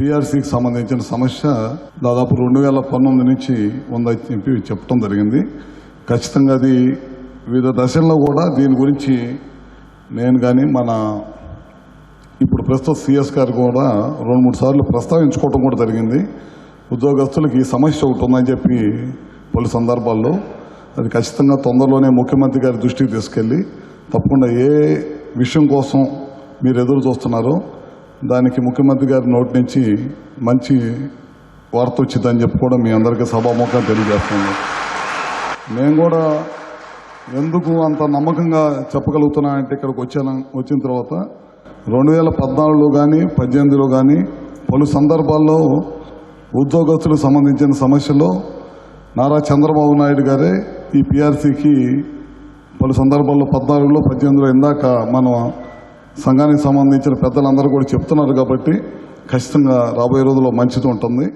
పిఆర్సీకి సంబంధించిన సమస్య దాదాపు రెండు వేల పంతొమ్మిది నుంచి ఉందని చెప్పి చెప్పడం జరిగింది. ఖచ్చితంగా అది వివిధ దశల్లో కూడా దీని గురించి నేను కానీ మన ఇప్పుడు ప్రస్తుత సిఎస్ గారు కూడా రెండు మూడు సార్లు ప్రస్తావించుకోవడం కూడా జరిగింది. ఉద్యోగస్తులకు ఈ సమస్య ఒకటి ఉందని చెప్పి పలు సందర్భాల్లో అది ఖచ్చితంగా తొందరలోనే ముఖ్యమంత్రి గారి దృష్టికి తీసుకెళ్ళి తప్పకుండా ఏ విషయం కోసం మీరు ఎదురు చూస్తున్నారో దానికి ముఖ్యమంత్రి గారి నోటి నుంచి మంచి వార్త వచ్చిందని చెప్పుకోవడం మీ అందరికీ సభాముఖం తెలియజేస్తుంది నేను కూడా ఎందుకు అంత నమ్మకంగా చెప్పగలుగుతున్నా అంటే ఇక్కడికి వచ్చాను వచ్చిన తర్వాత రెండు వేల పద్నాలుగులో కానీ పద్దెనిమిదిలో కానీ పలు సందర్భాల్లో ఉద్యోగస్తులకు సంబంధించిన సమస్యలో నారా చంద్రబాబు నాయుడు గారే ఈ పిఆర్సీకి పలు సందర్భాల్లో పద్నాలుగులో పద్దెనిమిదిలో ఇందాక మనం సంఘానికి సంబంధించిన పెద్దలందరూ కూడా చెప్తున్నారు కాబట్టి ఖచ్చితంగా రాబోయే రోజుల్లో మంచిది ఉంటుంది.